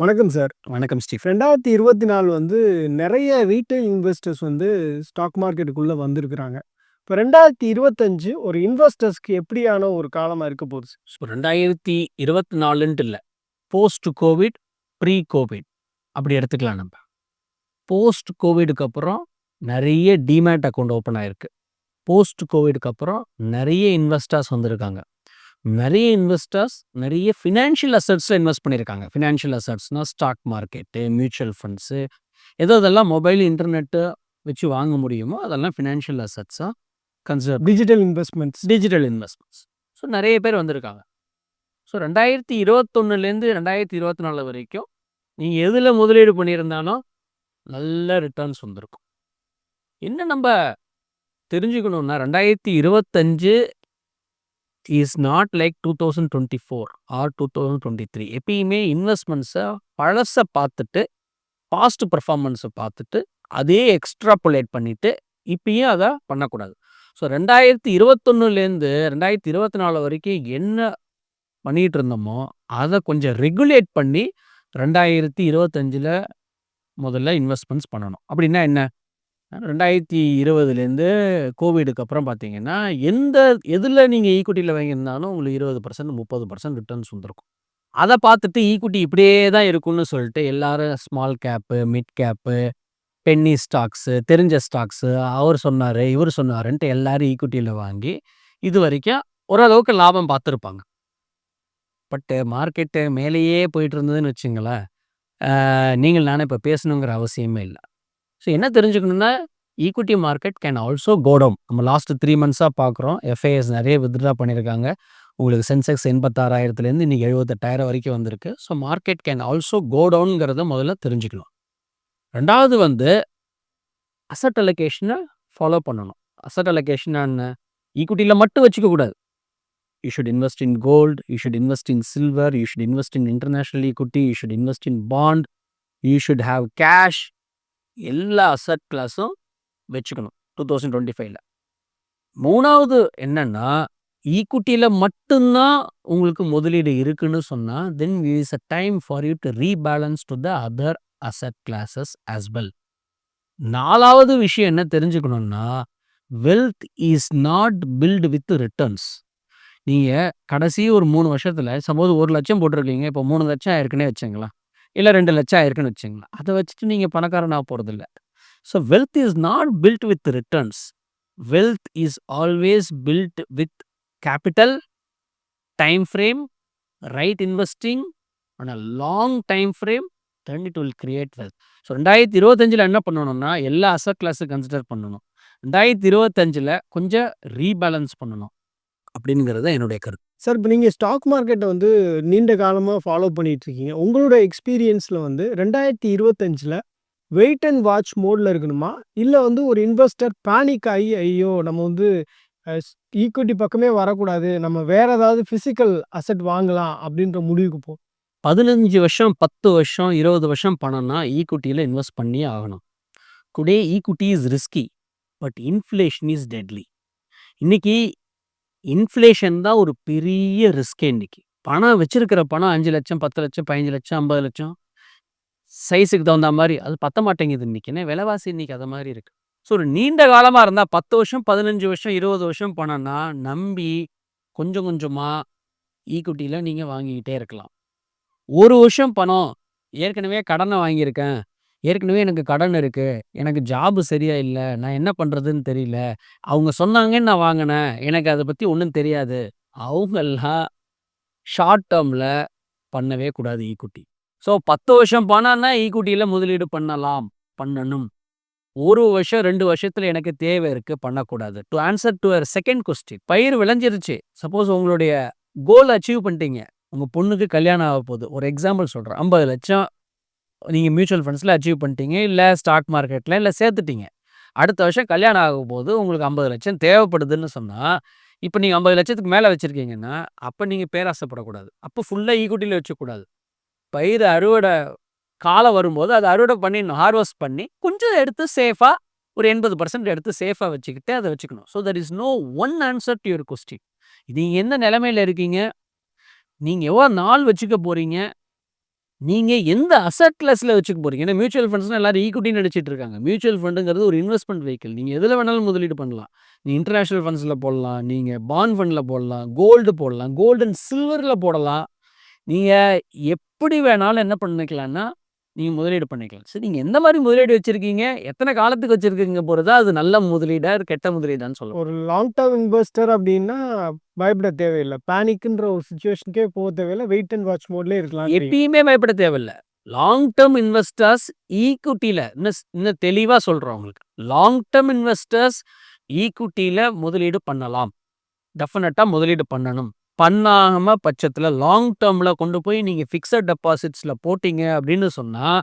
வணக்கம் சார். வணக்கம் ஸ்டீஃப். 2024 வந்து நெறைய ரீட்டெயில் இன்வெஸ்டர்ஸ் வந்து ஸ்டாக் மார்க்கெட்டுக்குள்ள வந்திருக்கிறாங்க. இப்ப 2025 ஒரு இன்வெஸ்டர்ஸ்க்கு எப்படியான ஒரு காலமா இருக்க போகுது? ஸோ 2024ன்ட்டு இல்ல. போஸ்ட் கோவிட், ப்ரீ கோவிட் அப்படி எடுத்துக்கலாம் நம்ப. போஸ்ட் கோவிடுக்கு அப்புறம் நெறைய டீமேட் அக்கவுண்ட் ஓப்பன் ஆயிருக்கு. போஸ்ட் கோவிடுக்கு அப்புறம் நெறைய இன்வெஸ்டர்ஸ் வந்திருக்காங்க. நெறைய இன்வெஸ்டர்ஸ் நெறைய ஃபினான்ஷியல் அசெட்ஸ்ல இன்வெஸ்ட் பண்ணியிருக்காங்க. ஃபினான்ஷியல் அசெட்ஸ்னா ஸ்டாக் மார்க்கெட்டு, மியூச்சுவல் ஃபண்ட்ஸு எது எதெல்லாம் மொபைல், இன்டர்நெட்டு வச்சு வாங்க முடியுமோ அதெல்லாம் financial அசெட்ஸா consider digital investments. Digital investments. So நெறைய பேர் வந்திருக்காங்க. ஸோ 2021லேருந்து 2024 வரைக்கும் நீங்க எதுல முதலீடு பண்ணியிருந்தாலும் நல்ல ரிட்டர்ன்ஸ் வந்திருக்கும். என்ன நம்ப தெரிஞ்சுக்கணும்னா 2025 is not like two thousand twenty four or two thousand twenty three எப்பயுமே இன்வெஸ்ட்மெண்ட்ஸை பழசை பார்த்துட்டு பாஸ்ட் பர்ஃபார்மன்ஸை பார்த்துட்டு அதே எக்ஸ்ட்ராப்புலேட் பண்ணிவிட்டு இப்பயும் அதை பண்ணக்கூடாது. ஸோ ரெண்டாயிரத்தி இருபத்தொன்னுலேருந்து ரெண்டாயிரத்தி இருபத்தி நாலு வரைக்கும் என்ன பண்ணிகிட்டு இருந்தோமோ அதை கொஞ்சம் ரெகுலேட் பண்ணி ரெண்டாயிரத்தி இருபத்தஞ்சில் முதல்ல இன்வெஸ்ட்மெண்ட்ஸ் பண்ணணும். அப்படின்னா என்ன? 2020லேருந்து கோவிடுக்கு அப்புறம் பார்த்தீங்கன்னா, எந்த எதில் நீங்கள் ஈக்குட்டியில் வாங்கியிருந்தாலும் உங்களுக்கு 20% 30% ரிட்டர்ன்ஸ் வந்திருக்கும். அதை பார்த்துட்டு ஈக்குட்டி இப்படியே தான் இருக்கும்னு சொல்லிட்டு எல்லாரும் small cap, mid cap, penny stocks, தெரிஞ்ச ஸ்டாக்ஸு, அவர் சொன்னார் இவர் சொன்னாருன்ட்டு எல்லாரும் ஈக்குட்டியில் வாங்கி, இது வரைக்கும் ஓரளவுக்கு லாபம் பார்த்துருப்பாங்க. பட்டு மார்க்கெட்டு மேலேயே போயிட்டு இருந்ததுன்னு வச்சுங்களேன், நீங்கள் நானே இப்போ பேசணுங்கிற அவசியமே இல்லை ஸோ என்ன தெரிஞ்சுக்கணும்னா, equity market can also go down நம்ம லாஸ்ட் த்ரீ மந்த்ஸாக பார்க்குறோம். எஃப்ஐஎஸ் நிறைய வித்ட்ரா பண்ணியிருக்காங்க. உங்களுக்கு சென்செக்ஸ் 86,000லேருந்து இன்னைக்கு 78,000 வரைக்கும் வந்திருக்கு. ஸோ மார்க்கெட் கேன் ஆல்சோ கோடவுனுங்கிறத முதல்ல தெரிஞ்சுக்கணும். ரெண்டாவது வந்து அசெட் அலொகேஷனை ஃபாலோ பண்ணணும். அசெட் அலோகேஷன்னா என்ன? மட்டும் வச்சுக்கக்கூடாது you should invest in gold, you should invest in silver, you should invest in international equity, you should invest in bond, you should have cash எல்லா அசட் கிளாஸும் வச்சுக்கணும் 2025ல. 3வது என்னன்னா, e ஈக்குட்டியில் மட்டும் தான் உங்களுக்கு முதலீடு இருக்குன்னு சொன்னா, then is a time for you to rebalance to the other asset classes as well. நாலாவது விஷயம் என்ன தெரிஞ்சுக்கணும்னா, wealth is not built with returns. நீங்க கடைசி ஒரு மூணு வருஷத்துல சப்போஸ் 1,00,000 போட்டிருக்கீங்க. இப்போ 3,00,000 ஆயிருக்குன்னே வச்சுக்கங்களேன். இல்ல 2,00,000 ஆயிருக்குன்னு வச்சுங்களேன் அதை வச்சுட்டு நீங்க பணக்காரன் ஆக so wealth is not built with returns. Wealth is always built with capital time frame, right investing on a long time frame then it will create wealth. So 2025ல என்ன பண்ணணும்னா, எல்லா அசெட் கிளாஸும் கன்சிடர் பண்ணணும். 2025ல கொஞ்சம் ரீபேலன்ஸ் பண்ணணும். அப்படிங்கிறது தான் என்னுடைய கருத்து. சார், இப்ப நீங்க ஸ்டாக் மார்க்கெட்ட வந்து நீண்ட காலமா ஃபாலோ பண்ணிட்டு இருக்கீங்க. உங்களோட எக்ஸ்பீரியன்ஸ்ல வந்து 2025ல வெயிட் அண்ட் வாட்ச் மோட்ல இருக்கணுமா? இல்ல வந்து ஒரு இன்வெஸ்டர் பேனிக் ஆகி, ஐயோ! நம்ம வந்து ஈக்விட்டி பக்கமே வரக்கூடாது. நம்ம வேற ஏதாவது பிசிக்கல் அசெட் வாங்கலாம் அப்படின்ற முடிவுக்கு போ 15 வருஷம், 10 வருஷம், 20 வருஷம் பணம்னா ஈக்விட்டில இன்வெஸ்ட் பண்ணியே ஆகணும். Today equity is risky. But inflation is deadly. இன்னைக்கு இன்ஃப்ளேஷன் தான் ஒரு பெரிய ரிஸ்க் இன்னைக்கு. பணம் வச்சிருக்கிற பணம் அஞ்சு லட்சம் பத்து லட்சம் பதினஞ்சு லட்சம் ஐம்பது லட்சம் சைஸுக்கு தகுந்தா மாதிரி அது பத்த மாட்டேங்குது இன்னைக்கு. விலைவாசி இன்னைக்கு அதை மாதிரி இருக்கு. ஸோ ஒரு நீண்ட காலமாக இருந்தால் பத்து வருஷம், 15 வருஷம், 20 வருஷம் பணம்னா நம்பி கொஞ்சம் கொஞ்சமாக ஈக்குட்டியில் நீங்கள் வாங்கிக்கிட்டே இருக்கலாம். ஒரு வருஷம் பணம் ஏற்கனவே கடனை வாங்கியிருக்கேன். ஏற்கனவே எனக்கு கடன் இருக்கு. எனக்கு ஜாப் சரியா இல்ல. நான் என்ன பண்றதுன்னு தெரியல. அவங்க சொன்னாங்கன்னு நான் வாங்குனேன். எனக்கு அத பத்தி ஒண்ணும் தெரியாது. அவங்கல்லாம் ஷார்ட் டேர்ம்ல பண்ணவே கூடாது ஈக்விட்டி. ஸோ 10 வருஷம் பணம்னா e ஈக்விட்டில முதலீடு பண்ணலாம், பண்ணணும். 1 வருஷம், 2 வருஷத்துல எனக்கு தேவை இருக்கு பண்ணக்கூடாது. To answer to your second question பயிர் விளைஞ்சிருச்சு. சப்போஸ் உங்களுடைய கோல் அச்சீவ் பண்ணிட்டீங்க. உங்க பொண்ணுக்கு கல்யாணம் ஆகப்போகுது. ஒரு எக்ஸாம்பிள் சொல்றேன். 50,00,000 நீங்கள் மியூச்சுவல் ஃபண்ட்ஸில் அச்சீவ் பண்ணிட்டீங்க. இல்லை ஸ்டாக் மார்க்கெட்டில் இல்லை சேர்த்துட்டீங்க. அடுத்த வருஷம் கல்யாணம் ஆகும்போது உங்களுக்கு ஐம்பது லட்சம் தேவைப்படுதுன்னு சொன்னால் இப்போ நீங்கள் ஐம்பது லட்சத்துக்கு மேலே வச்சுருக்கீங்கன்னா அப்போ நீங்கள் பேராசைப்படக்கூடாது. அப்போ ஃபுல்லாக ஈக்குட்டியில் வச்சுக்கூடாது பயிர் அறுவடை காலம் வரும்போது அதை அறுவடை பண்ணிடணும். ஹார்வெஸ்ட் பண்ணி கொஞ்சம் எடுத்து சேஃபாக ஒரு 80% எடுத்து சேஃபாக வச்சுக்கிட்டு அதை வச்சுக்கணும். So there is no one answer to your question. நீங்கள் எந்த நிலமையில் இருக்கீங்க? நீங்கள் எவ்வளோ நாள் வச்சுக்க போகிறீங்க நீங்கள் எந்த அசெட் கிளாஸில் வச்சுக்க போகிறீங்க ஏன்னா மியூச்சுவல் ஃபண்ட்ஸ்னா எல்லாரும் ஈக்குவிட்டின்னு நினச்சிட்டு இருக்காங்க. மியூச்சுவல் ஃபண்டுங்கிறது ஒரு இன்வெஸ்ட்மெண்ட் வெஹிக்கிள். நீங்கள் எதில் வேணாலும் முதலீடு பண்ணலாம். நீ இன்டர்நேஷனல் ஃபண்ட்ஸில் போடலாம். நீங்கள் பாண்ட் ஃபண்டில் போடலாம். கோல்டு போடலாம். கோல்டு அண்ட் சில்வர்ல போடலாம். நீங்கள் எப்படி வேணாலும் என்ன பண்ணிக்கலாம்னா, நீங்க முதலீடு பண்ணிக்கலாம். சரி நீங்க எந்த மாரி முதலீடு வச்சிருக்கீங்க? எத்தன காலத்துக்கு வச்சிருக்கீங்க பொறுத்தா அது நல்ல முதலீடா, கெட்ட முதலீடான்னு சொல்லலாம். ஒரு லாங் டர்ம் இன்வெஸ்டர் அப்டின்னா பயப்பட தேவையில்ல. பேனிக்ன்ற ஒரு சிச்சுவேஷனுக்கே போக தேவையில்ல. வெயிட் அண்ட் வாட்ச் மோட்லயே இருக்கலாம்ன்றீங்க. எப்பயுமே பயப்பட தேவையில்ல. லாங் டர்ம் இன்வெஸ்டர்ஸ் ஈக்விட்டில இன்னும் இன்னும் தெளிவா சொல்றேன் உங்களுக்கு. லாங் டர்ம் இன்வெஸ்டர்ஸ் ஈக்விட்டில முதலீடு பண்ணலாம். டெஃபினட்டா முதலீடு பண்ணணும். பண்ணாம பட்சத்துல லாங் டேர்மில் கொண்டு போய் நீங்க ஃபிக்ஸட் டெபாசிட்ஸில் போட்டிங்க அப்படின்னு சொன்னா,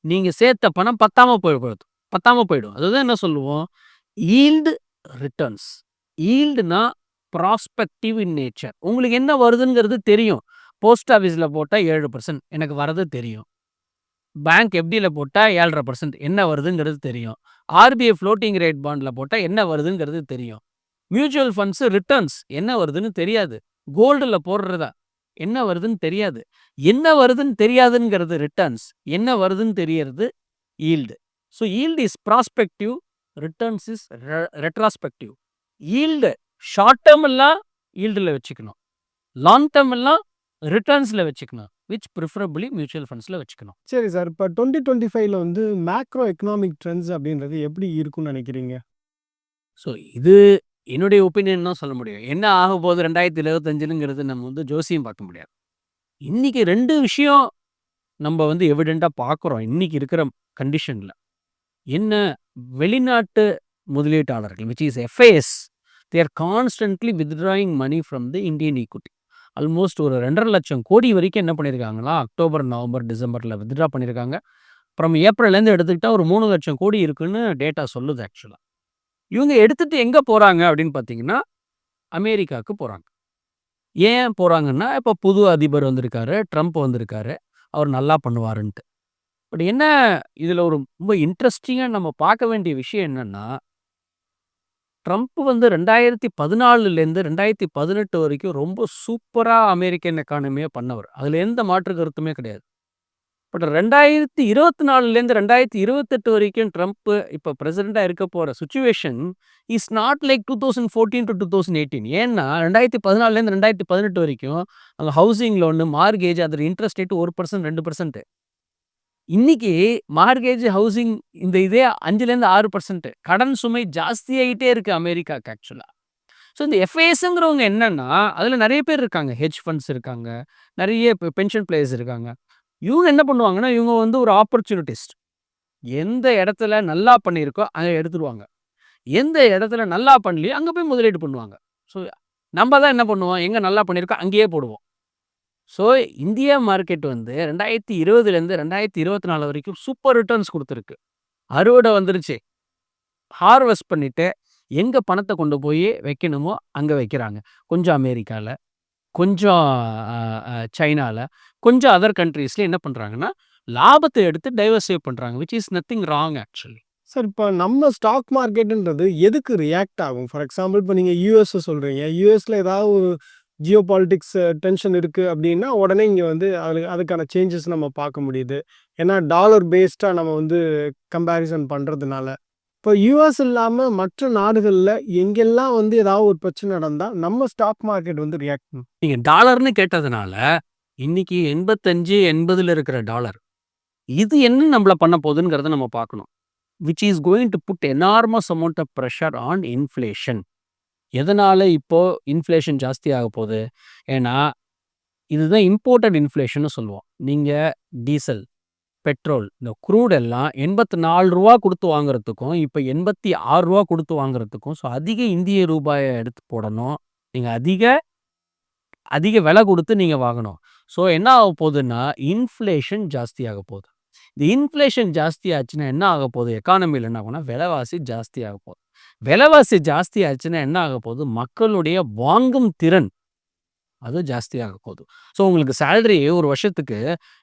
நீங்க சேர்த்த பணம் பத்தாம போயிடக்கூடாது பத்தாமல் பத்தாம போயிடும். அதுதான் என்ன சொல்லுவோம்? Yield returns. ஈல்டுனா prospective in nature. உங்களுக்கு என்ன வருதுங்கிறது தெரியும். போஸ்ட் ஆஃபீஸ்ல போட்டா ஏழு பர்சன்ட் எனக்கு வரது தெரியும். பேங்க் எஃப்டில போட்டா 7.5% என்ன வருதுங்கிறது தெரியும். ஆர்பிஐ ஃப்ளோட்டிங் ரேட் பாண்ட்ல போட்டா என்ன வருதுங்கிறது தெரியும். மியூச்சுவல் ஃபண்ட்ஸ் ரிட்டர்ன்ஸ் என்ன வருதுன்னு தெரியாது. கோல்டுல போடுறதா என்ன வருதுன்னு தெரியாது. என்ன வருதுன்னு தெரியாதுங்கிறது ரிட்டர்ன்ஸ். என்ன வருதுன்னு தெரியறது yield. So yield is prospective. Returns is retrospective. Yield short term எல்லாம் யீல்டுல வச்சுக்கணும். லாங் டர்ம் எல்லாம் ரிட்டர்ன்ஸ்ல வச்சுக்கணும். விச் பிரிஃபரபிலி மியூச்சுவல் ஃபண்ட்ஸ்ல வச்சுக்கணும். சரி சார். இப்ப 2025ல வந்து மேக்ரோ எக்கனாமிக் ட்ரெண்ட்ஸ் அப்டின்றது எப்படி இருக்கும்னு நெனைக்கிறீங்க? ஸோ இது என்னுடைய ஒப்பீனியன் தான் சொல்ல முடியும். என்ன ஆக போகுது ரெண்டாயிரத்தி இருபத்தஞ்சுங்கிறது நம்ம வந்து ஜோசியம் பார்க்க முடியாது. இன்னைக்கு ரெண்டு விஷயம் நம்ம வந்து எவிடெண்ட்டாக பார்க்குறோம். இன்னைக்கு இருக்கிற கண்டிஷன்ல. என்ன வெளிநாட்டு முதலீட்டாளர்கள் which is FIs they are constantly withdrawing money from the Indian equity almost ஒரு 2,50,000 கோடி வரைக்கும் என்ன பண்ணியிருக்காங்களா அக்டோபர், நவம்பர், டிசம்பர்ல வித்ட்ரா பண்ணியிருக்காங்க. அப்புறம் ஏப்ரல்லேருந்து எடுத்துக்கிட்டால் ஒரு மூணு லட்சம் கோடி இருக்குன்னு டேட்டா சொல்லுது ஆக்சுவலாக இவங்க எடுத்துட்டு எங்க போறாங்க அப்படின்னு பார்த்தீங்கன்னா, அமெரிக்காவுக்கு போறாங்க. ஏன் போறாங்கன்னா, இப்ப புது அதிபர் வந்திருக்காரு. ட்ரம்ப் வந்திருக்காரு. அவர் நல்லா பண்ணுவாருன்ட்டு. பட் என்ன இதுல ஒரு ரொம்ப இன்ட்ரெஸ்டிங்காக நம்ம பார்க்க வேண்டிய விஷயம் என்னன்னா ட்ரம்ப் வந்து 2014லேருந்து 2018 வரைக்கும் ரொம்ப சூப்பரா அமெரிக்கன் எக்கானமிய பண்ணவர். அதுல எந்த மாற்று கருத்துமே கிடையாது. பட் ரெண்டாயிரத்தி இருபத்தி நாலுலேருந்து ரெண்டாயிரத்தி இருபத்தெட்டு வரைக்கும் ட்ரம்ப்பு இப்போ பிரசிடெண்ட்டாக இருக்க போகிற situation is not like two thousand fourteen to two thousand eighteen ஏன்னா ரெண்டாயிரத்தி பதினாலுலேருந்து ரெண்டாயிரத்தி பதினெட்டு வரைக்கும் அங்கே ஹவுசிங் லோனு மார்கேஜ் அதில் இன்ட்ரெஸ்ட் ரேட்டு ஒரு பர்சன்ட் ரெண்டு பர்சன்ட்டு இன்னைக்கு மார்கேஜ் ஹவுசிங் இந்த இதே அஞ்சுலேருந்து ஆறு பர்சன்ட் கடன் சுமை ஜாஸ்தியாகிட்டே இருக்குது அமெரிக்காவுக்கு ஆக்சுவலாக ஸோ இந்த எஃப்ஐஎஸ்ங்கிறவங்க என்னென்னா அதில் நிறைய பேர் இருக்காங்க. ஹெஜ் ஃபண்ட்ஸ் இருக்காங்க. நிறைய பென்ஷன் பிளேயர்ஸ் இருக்காங்க. இவங்க என்ன பண்ணுவாங்கன்னா, இவங்க வந்து ஒரு ஆப்பர்ச்சுனிட்டிஸ்ட். எந்த இடத்துல நல்லா பண்ணியிருக்கோ அதை எடுத்துருவாங்க. எந்த இடத்துல நல்லா பண்ணலையோ அங்கே போய் முதலீடு பண்ணுவாங்க. ஸோ நம்ம தான் என்ன பண்ணுவோம், எங்கே நல்லா பண்ணியிருக்கோ அங்கேயே போடுவோம். ஸோ இந்தியா மார்க்கெட் வந்து 2020லேருந்து 2024 வரைக்கும் சூப்பர் ரிட்டர்ன்ஸ் கொடுத்துருக்கு அறுவடை வந்துருச்சு. ஹார்வெஸ்ட் பண்ணிவிட்டு எங்கே பணத்தை கொண்டு போய் வைக்கணுமோ அங்கே வைக்கிறாங்க. கொஞ்சம் அமெரிக்காவில் கொஞ்சம் சைனாவில் கொஞ்சம் அதர் கண்ட்ரீஸில் என்ன பண்ணுறாங்கன்னா லாபத்தை எடுத்து டைவர்சிஃபை பண்ணுறாங்க which is nothing wrong actually. Sir இப்போ நம்ம ஸ்டாக் மார்க்கெட்டுன்றது எதுக்கு ரியாக்ட் ஆகும்? ஃபார் எக்ஸாம்பிள் இப்போ நீங்கள் யூஎஸ்ஸை சொல்கிறீங்க யூஎஸில் ஏதாவது ஒரு ஜியோ பாலிட்டிக்ஸ் டென்ஷன் இருக்குது அப்படின்னா உடனே இங்கே வந்து அது அதுக்கான சேஞ்சஸ் நம்ம பார்க்க முடியுது. ஏன்னா டாலர் பேஸ்டாக நம்ம வந்து கம்பேரிசன் பண்ணுறதுனால இப்ப யூஎஸ் இல்லாம மற்ற நாடுகள்ல எங்கெல்லாம் வந்து ஏதாவது ஒரு பிரச்சனை நடந்தா, நம்ம ஸ்டாக் மார்க்கெட் வந்து ரியாக்ட் பண்ணும்? நீங்க டாலர்னு கேட்டதுனால, இன்னைக்கு 85, 80ல இருக்கிற டாலர். இது என்ன நம்மள பண்ண போகுதுங்கிறத நம்ம பார்க்கணும். Which is going to put enormous amount of pressure on inflation. எதனால இப்போ இன்ஃப்ளேஷன் ஜாஸ்தி ஆகப் போகுது? ஏன்னா, இதுதான் இம்போர்ட்டட் இன்ஃப்ளேஷன்னு சொல்லுவோம். நீங்க டீசல், பெட்ரோல், இந்த க்ரூட் எல்லாம் ரூ. 84 குடுத்து வாங்குறதுக்கும், இப்போ எண்பத்தி ஆறு ரூபா கொடுத்து வாங்குறதுக்கும், ஸோ அதிக இந்திய ரூபாயை எடுத்து போடணும். நீங்கள் அதிக அதிக விலை கொடுத்து நீங்க வாங்கணும். ஸோ என்ன ஆக போகுதுன்னா, இன்ஃப்ளேஷன் ஜாஸ்தி ஆக போகுது. இந்த இன்ஃப்ளேஷன் ஜாஸ்தி ஆச்சுன்னா என்ன ஆகப் போகுது? எக்கானமியில் என்ன ஆகும்னா, விலைவாசி ஜாஸ்தி ஆக போகுது. விலைவாசி ஜாஸ்தி ஆச்சுன்னா என்ன ஆகப் போகுது? மக்களுடைய வாங்கும் திறன் அது ஜாஸ்தி போகுது. ஸோ உங்களுக்கு சேலரி ஒரு வருஷத்துக்கு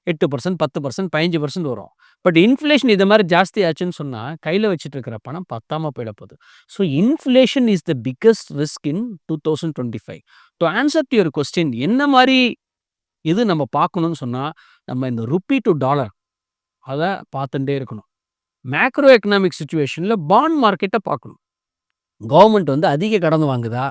8%, 10%, 15% வரும். பட் இன்ஃப்ளேஷன் இதை மாதிரி ஜாஸ்தி ஆச்சுன்னு சொன்னால் கையில் வச்சுட்டு இருக்கிற பணம் பத்தாமல் போயிட போகுது. So inflation is the biggest risk in two thousand twenty five to answer to your question என்ன மாதிரி இது நம்ம பார்க்கணும்னு சொன்னால் நம்ம இந்த ருப்பி டு டாலர் அதை பார்த்துட்டே இருக்கணும் மேக்ரோ எக்கனாமிக் சுச்சுவேஷனில் பாண்ட் மார்க்கெட்டை பார்க்கணும் கவர்மெண்ட் வந்து அதிக கடன் வாங்குதா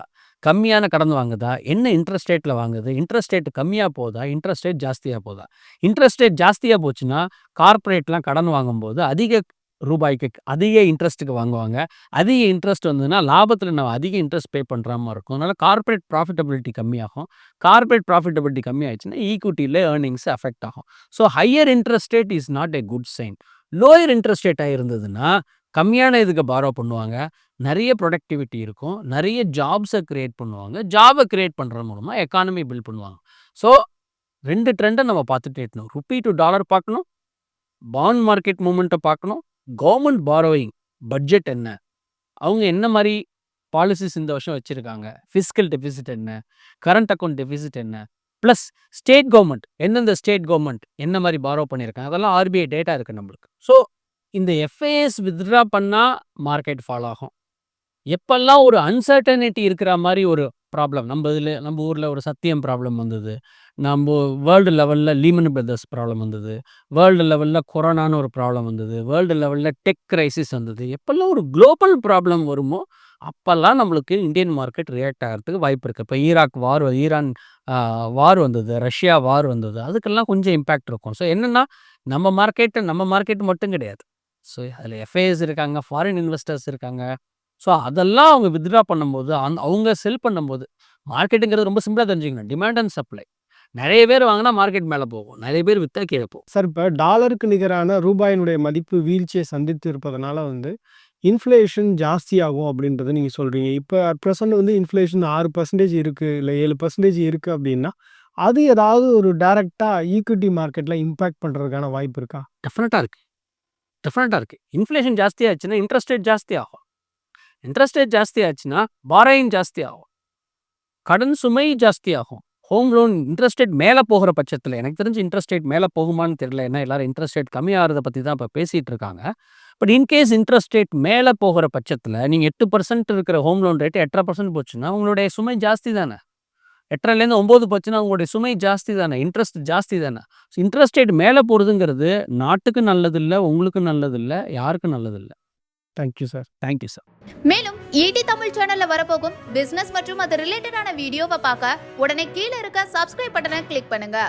கம்மியான கடன் வாங்குதா? என்ன இன்ட்ரெஸ்ட் ரேட்டில் வாங்குது? இன்ட்ரெஸ்ட் ரேட் கம்மியாக போதா? இன்ட்ரெஸ்ட் ரேட் ஜாஸ்தியாக போதா? இன்ட்ரெஸ்ட் ரேட் ஜாஸ்தியாக போச்சுன்னா கார்ப்பரேட்லாம் கடன் வாங்கும்போது அதிக ரூபாய்க்கு அதிக இன்ட்ரெஸ்ட்டுக்கு வாங்குவாங்க. அதிக இன்ட்ரெஸ்ட் வந்ததுன்னா லாபத்தில் நம்ம அதிக இன்ட்ரெஸ்ட் பே பண்ணுற மாதிரி இருக்கும். அதனால் கார்ப்பரேட் ப்ராஃபிட்டபிலிட்டி கம்மியாகும். கார்ப்பரேட் ப்ராஃபிட்டபிலிட்டி கம்மியாகிடுச்சுன்னா ஈக்குவிட்டியில் ஏர்னிங்ஸ் அஃபெக்ட் ஆகும். So higher interest rate is not a good sign lower interest ரேட்டாக இருந்ததுன்னா கம்மியான இதுக்கு பாரோ பண்ணுவாங்க. நிறைய ப்ரொடக்டிவிட்டி இருக்கும். நிறைய ஜாப்ஸை க்ரியேட் பண்ணுவாங்க. ஜாபை க்ரியேட் பண்ணுறது மூலமாக எக்கானமி பில்ட் பண்ணுவாங்க. ஸோ ரெண்டு ட்ரெண்டை நம்ம பார்த்துட்டே இருக்கணும். ருப்பி டு டாலர் பார்க்கணும். பாண்ட் மார்க்கெட் மூமெண்ட்டை பார்க்கணும். கவர்மெண்ட் பாரோயிங் பட்ஜெட் என்ன? அவங்க என்ன மாதிரி பாலிசிஸ் இந்த வருஷம் வச்சுருக்காங்க? ஃபிஸ்கல் டெபிசிட் என்ன? கரண்ட் அக்கௌண்ட் டெபிசிட் என்ன? ப்ளஸ் ஸ்டேட் கவர்மெண்ட் எந்தெந்த ஸ்டேட் கவர்மெண்ட் என்ன மாதிரி பாரோ பண்ணியிருக்காங்க? அதெல்லாம் ஆர்பிஐ டேட்டா இருக்குது நம்மளுக்கு. ஸோ இந்த எஃப்ஐஎஸ் வித்ட்ரா பண்ணால் மார்க்கெட் ஃபால் ஆகும். எப்பெல்லாம் ஒரு அன்சர்டனிட்டி இருக்கிற மாதிரி ஒரு ப்ராப்ளம் நம்ம இதில் நம்ம ஊரில் ஒரு சத்தியம் ப்ராப்ளம் வந்தது. நம்ம வேர்ல்டு லெவலில் லீமன் பிரதர்ஸ் ப்ராப்ளம் வந்தது. வேர்ல்டு லெவலில் கொரோனான்னு ஒரு ப்ராப்ளம் வந்தது. வேர்ல்டு லெவலில் டெக் கிரைசிஸ் வந்தது. எப்பெல்லாம் ஒரு குளோபல் ப்ராப்ளம் வருமோ அப்போல்லாம் நம்மளுக்கு இந்தியன் மார்க்கெட் ரியாக்ட் ஆகிறதுக்கு வாய்ப்பு இருக்குது இப்போ ஈராக் வார் ஈரான் வார் வந்தது ரஷ்யா வார் வந்தது. அதுக்கெல்லாம் கொஞ்சம் இம்பேக்ட் இருக்கும். ஸோ என்னென்னா நம்ம மார்க்கெட்டு நம்ம மார்க்கெட் மட்டும் கிடையாது. ஸோ அதில் எஃப்ஐஎஸ் இருக்காங்க ஃபாரின் இன்வெஸ்டர்ஸ் இருக்காங்க. ஸோ அதெல்லாம் அவங்க வித்ட்ரா பண்ணும்போது அந்த அவங்க செல் பண்ணும்போது மார்க்கெட்டுங்கிறது ரொம்ப சிம்பிளாக தெரிஞ்சுக்கணும். டிமாண்ட் அண்ட் சப்ளை நிறைய பேர் வாங்கினா மார்க்கெட் மேலே போகும். நிறைய பேர் விற்றா கீழே போகும். சார் இப்போ டாலருக்கு நிகரான ரூபாயினுடைய மதிப்பு வீழ்ச்சியை சந்தித்து இருப்பதனால வந்து இன்ஃப்ளேஷன் ஜாஸ்தியாகும் அப்படின்றத நீங்கள் சொல்கிறீங்க இப்போ அட் ப்ரெசன்ட் வந்து இன்ஃப்ளேஷன் ஆறு பர்சன்டேஜ் இருக்குது இல்லை ஏழு பர்சன்டேஜ் இருக்குது அப்படின்னா அது ஏதாவது ஒரு டைரெக்டாக ஈக்விட்டி மார்க்கெட்டில் இம்பேக்ட் பண்ணுறதுக்கான வாய்ப்பு இருக்கா? டெஃபினட்டாக இருக்குது டிஃப்ரெண்ட்டாக இருக்குது இன்ஃப்ளேஷன் ஜாஸ்தி ஆச்சுன்னா இன்ட்ரெஸ்ட் ரேட் ஜாஸ்தி ஆகும் இன்ட்ரெஸ்ட் ரேட் ஜாஸ்தி ஆச்சுன்னா பாராயின் ஜாஸ்தி ஆகும் கடன் சுமை ஜாஸ்தி ஆகும் ஹோம் லோன் இன்ட்ரெஸ்ட் ரேட் மேலே போகிற பட்சத்தில் எனக்கு தெரிஞ்சு இன்ட்ரெஸ்ட் ரேட் மேலே போகுமான்னு தெரியல. ஏன்னா எல்லாரும் இன்ட்ரெஸ்ட் ரேட் கம்மியாகிறத பற்றி தான் இப்போ பேசிகிட்டு இருக்காங்க. பட் இன்கேஸ் இன்ட்ரெஸ்ட் ரேட் மேலே போகிற பட்சத்தில் நீங்கள் எட்டு பர்சன்ட் இருக்கிற ஹோம் லோன் ரேட்டு எட்டரை பர்சன்ட் போச்சுன்னா உங்களுடைய சுமை ஜாஸ்தி தானே? எட்டரைலேருந்து ஒம்பது போச்சுன்னா உங்களுடைய சுமை ஜாஸ்தி தானே இன்ட்ரெஸ்ட் ஜாஸ்தி தானே. இன்ட்ரெஸ்ட் ரேட் மேலே போகிறதுங்கிறது நாட்டுக்கு நல்லதில்லை உங்களுக்கு நல்லதில்லை யாருக்கும் நல்லதில்லை. Thank you sir thank you sir மேலும் ஈடி தமிழ் சேனல்ல வரப்போகும் பிசினஸ் மற்றும் அது ரிலேட்டடான வீடியோவை பார்க்க உடனே கீழே இருக்க சப்ஸ்கிரைப் பட்டனை கிளிக் பண்ணுங்க.